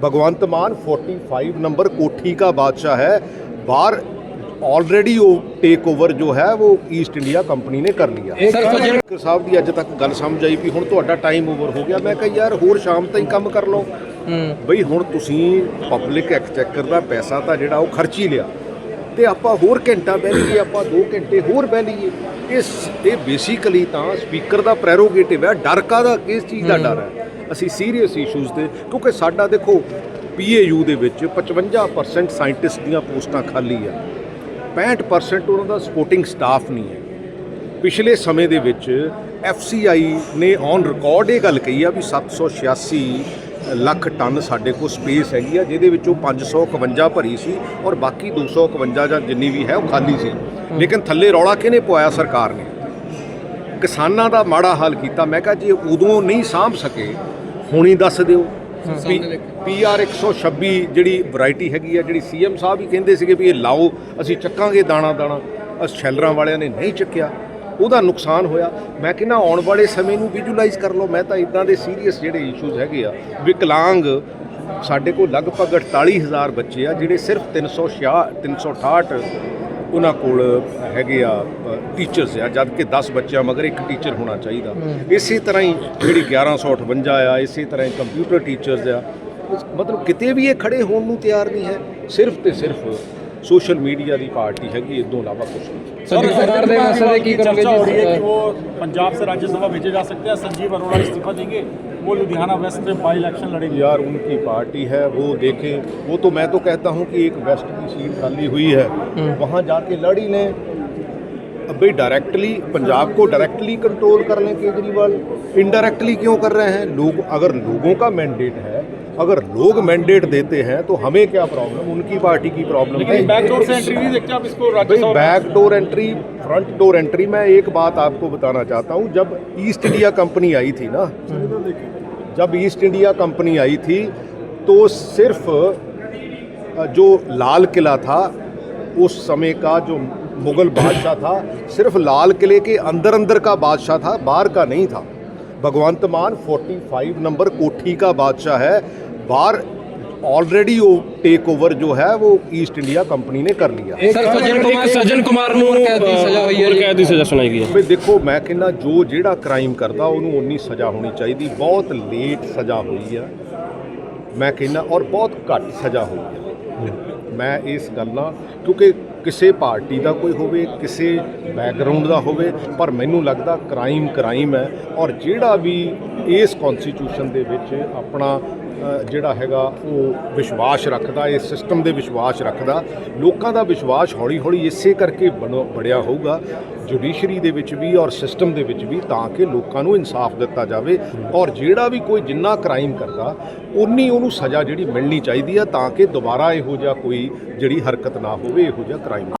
भगवंत मान 45 नंबर कोठी का बादशाह है बाहर ऑलरेडी वो टेक ओवर जो है वो ईस्ट इंडिया कंपनी ने कर लिया ਸਰ ਸੱਜਣ ਡਾਕਟਰ ਸਾਹਿਬ ਦੀ ਅੱਜ ਤੱਕ ਗੱਲ ਸਮਝ ਆਈ ਵੀ ਹੁਣ ਤੁਹਾਡਾ ਟਾਈਮ ਓਵਰ ਹੋ ਗਿਆ ਮੈਂ ਕਿਹਾ ਯਾਰ ਹੋਰ ਸ਼ਾਮ ਤਾਈਂ ਕੰਮ ਕਰ ਲਓ ਹੂੰ ਬਈ ਹੁਣ ਤੁਸੀਂ ਪਬਲਿਕ ਐਕਸਚੈਕਰ ਦਾ ਪੈਸਾ ਤਾਂ ਜਿਹੜਾ ਉਹ ਖਰਚ ਹੀ ਲਿਆ ਤੇ ਆਪਾਂ ਹੋਰ ਘੰਟਾ ਬਹਿ ਲਈਏ ਆਪਾਂ 2 ਘੰਟੇ ਹੋਰ ਬਹਿ ਲਈਏ ਇਸ ਇਹ ਬੇਸਿਕਲੀ ਤਾਂ ਸਪੀਕਰ ਦਾ ਪ੍ਰੈਰੋਗੇਟਿਵ ਹੈ ਡਰ ਕਾਹਦਾ ਕਿਸ ਚੀਜ਼ ਦਾ ਡਰ ਹੈ ਅਸੀਂ ਸੀਰੀਅਸ ਇਸ਼ੂਜ਼ ਤੇ ਕਿਉਂਕਿ ਸਾਡਾ ਦੇਖੋ ਪੀਏਯੂ ਦੇ ਵਿੱਚ 55% ਸਾਇੰਟਿਸਟ ਦੀਆਂ ਪੋਸਟਾਂ ਖਾਲੀ ਆ। 65% ਉਹਨਾਂ ਦਾ ਸਪੋਰਟਿੰਗ ਸਟਾਫ ਨਹੀਂ ਹੈ। ਪਿਛਲੇ ਸਮੇਂ ਦੇ ਵਿੱਚ FCI ਨੇ ਔਨ ਰਿਕਾਰਡ ਇਹ ਗੱਲ ਕਹੀ ਆ ਵੀ 786 ਲੱਖ ਟਨ ਸਾਡੇ ਕੋਲ ਸਪੇਸ ਹੈਗੀ ਆ, ਜਿਹਦੇ ਵਿੱਚੋਂ 551 ਭਰੀ ਸੀ ਔਰ ਬਾਕੀ 251 ਜਾਂ ਜਿੰਨੀ ਵੀ ਹੈ ਉਹ ਖਾਲੀ ਸੀ। ਲੇਕਿਨ ਥੱਲੇ ਰੌਲਾ ਕਿਹਨੇ ਪਵਾਇਆ ਸਰਕਾਰ ਨੇ? ਕਿਸਾਨਾਂ ਦਾ ਮਾੜਾ ਹਾਲ ਕੀਤਾ ਮੈਂ ਕਿਹਾ ਜੇ ਉਦੋਂ ਨਹੀਂ ਸਾਂਭ ਸਕੇ ਹੁਣ ਦੱਸ ਦਿਓ। ਪੀਆਰ 126 ਜਿਹੜੀ ਵੈਰਾਈਟੀ ਹੈਗੀ ਆ ਜਿਹੜੀ ਸੀਐਮ ਸਾਹਿਬ ਹੀ ਕਹਿੰਦੇ ਸੀਗੇ ਵੀ ਇਹ ਲਾਓ ਅਸੀਂ ਚੱਕਾਂਗੇ ਦਾਣਾ ਦਾਣਾ ਅਹ ਸ਼ੈਲਰਾਂ ਵਾਲਿਆਂ ਨੇ ਨਹੀਂ ਚੱਕਿਆ। ਉਹਦਾ ਨੁਕਸਾਨ ਹੋਇਆ। ਮੈਂ ਕਹਿੰਦਾ ਆਉਣ ਵਾਲੇ ਸਮੇਂ ਨੂੰ ਵਿਜ਼ੂਅਲਾਈਜ਼ ਕਰ ਲਓ। ਮੈਂ ਤਾਂ ਇਦਾਂ ਦੇ ਸੀਰੀਅਸ ਜਿਹੜੇ ਇਸ਼ੂਜ਼ ਹੈਗੇ ਆ ਵਿਕਲਾਂਗ ਸਾਡੇ ਕੋਲ ਲਗਭਗ 48000 ਬੱਚੇ ਆ ਜਿਹੜੇ ਸਿਰਫ 366 368 ਉਹਨਾਂ ਕੋਲ ਹੈਗੇ ਆ ਟੀਚਰਸ ਆ ਜਦ ਕਿ 10 ਬੱਚਿਆਂ ਮਗਰ ਇੱਕ ਟੀਚਰ ਹੋਣਾ ਚਾਹੀਦਾ। ਇਸੇ ਤਰ੍ਹਾਂ ਹੀ ਜਿਹੜੀ 1158 ਆ ਇਸੇ ਤਰ੍ਹਾਂ ਹੀ ਕੰਪਿਊਟਰ ਟੀਚਰਸ ਆ। ਮਤਲਬ ਕਿਤੇ ਵੀ ਇਹ ਖੜੇ ਹੋਣ ਨੂੰ ਤਿਆਰ ਨਹੀਂ ਹੈ ਸਿਰਫ ਤੇ ਸਿਰਫ ਸੋਸ਼ਲ ਮੀਡੀਆ ਦੀ ਪਾਰਟੀ ਹੈਗੀ ਇਦੋਂ ਇਲਾਵਾ ਕੁਝ ਨਹੀਂ ਸਰ ਸਰਕਾਰ ਦੇ ਮਸਲੇ ਕੀ ਕਰੋਗੇ चर्चा हो रही है कि ਜੀ वो पंजाब से राज्यसभा भेजे जा सकते हैं संजीव अरोड़ा इस्तीफा देंगे वो लुधियाना वेस्ट में बाई इलेक्शन लड़ेंगे यार उनकी पार्टी है वो देखें वो तो मैं तो कहता हूँ कि एक वेस्ट की सीट खाली हुई है वहाँ जाके लड़ ही लें अब भाई डायरेक्टली पंजाब को डायरेक्टली कंट्रोल कर लें केजरीवाल इनडायरेक्टली क्यों कर रहे हैं लोग अगर लोगों का मैंडेट है अगर लोग मैंडेट देते हैं तो हमें क्या प्रॉब्लम उनकी पार्टी की प्रॉब्लम है। बैकडोर एंट्री नहीं देखते आप इसको भाई back door entry front door entry मैं एक बात आपको बताना चाहता हूँ जब ईस्ट इंडिया कंपनी आई थी ना जब ईस्ट इंडिया कंपनी आई थी तो सिर्फ़ जो लाल किला था उस समय का जो मुगल बादशाह था सिर्फ़ लाल किले के अंदर अंदर का बादशाह था बाहर का नहीं था। भगवंत मान 45 नंबर कोठी का बादशाह है बाहर ऑलरेडी वो टेक ओवर जो है वो ईस्ट इंडिया कंपनी ने कर लिया ਸਰ ਸੱਜਣ ਕੁਮਾਰ ਸੱਜਣ ਕੁਮਾਰ ਨੂੰ ਕੈਦ ਦੀ ਸਜ਼ਾ ਹੋਈ ਹੈ ਉਮਰ ਜੀ ਕੈਦ ਦੀ ਸਜ਼ਾ ਸੁਣਾਈ ਗਈ ਹੈ ਵੀ ਦੇਖੋ ਮੈਂ ਕਹਿੰਦਾ ਜੋ ਜਿਹੜਾ ਕ੍ਰਾਈਮ ਕਰਦਾ ਉਹਨੂੰ ਉਨੀ ਸਜ਼ਾ ਹੋਣੀ ਚਾਹੀਦੀ ਬਹੁਤ ਲੇਟ ਸਜ਼ਾ ਹੋਈ ਆ ਮੈਂ ਕਹਿੰਦਾ ਔਰ ਬਹੁਤ ਘੱਟ ਸਜ਼ਾ ਹੋਈ ਆ ਮੈਂ ਇਸ ਗੱਲ ਨਾਲ ਕਿਉਂਕਿ ਕਿਸੇ ਪਾਰਟੀ ਦਾ ਕੋਈ ਹੋਵੇ ਕਿਸੇ ਬੈਕਗ੍ਰਾਉਂਡ ਦਾ ਹੋਵੇ ਪਰ ਮੈਨੂੰ ਲੱਗਦਾ ਕ੍ਰਾਈਮ ਕ੍ਰਾਈਮ ਹੈ ਔਰ ਜਿਹੜਾ ਵੀ ਇਸ ਕਨਸਟੀਟਿਊਸ਼ਨ ਦੇ ਵਿੱਚ ਆਪਣਾ ਅ, ਜਿਹੜਾ ਹੈਗਾ, ਉਹ ਵਿਸ਼ਵਾਸ ਰੱਖਦਾ ਇਸ ਸਿਸਟਮ ਦੇ ਵਿਸ਼ਵਾਸ ਰੱਖਦਾ। ਲੋਕਾਂ ਦਾ ਵਿਸ਼ਵਾਸ ਹੌਲੀ ਹੌਲੀ ਇਸੇ ਕਰਕੇ ਬਣੋ- ਬੜਿਆ ਹੋਊਗਾ ਜੁਡੀਸ਼ਰੀ ਦੇ ਵਿੱਚ ਵੀ ਔਰ ਸਿਸਟਮ ਦੇ ਵਿੱਚ ਵੀ, ਤਾਂ ਕਿ ਲੋਕਾਂ ਨੂੰ ਇਨਸਾਫ ਦਿੱਤਾ ਜਾਵੇ। ਔਰ ਜਿਹੜਾ ਵੀ ਕੋਈ ਜਿੰਨਾ ਕ੍ਰਾਈਮ ਕਰਦਾ ਉਨੀ ਉਹਨੂੰ ਸਜ਼ਾ ਜਿਹੜੀ ਮਿਲਣੀ ਚਾਹੀਦੀ ਆ, ਤਾਂ ਕਿ ਦੁਬਾਰਾ ਇਹੋ ਜਿਹਾ ਕੋਈ ਜਿਹੜੀ ਹਰਕਤ ਨਾ ਹੋਵੇ, ਇਹੋ ਜਿਹਾ ਕ੍ਰਾਈਮ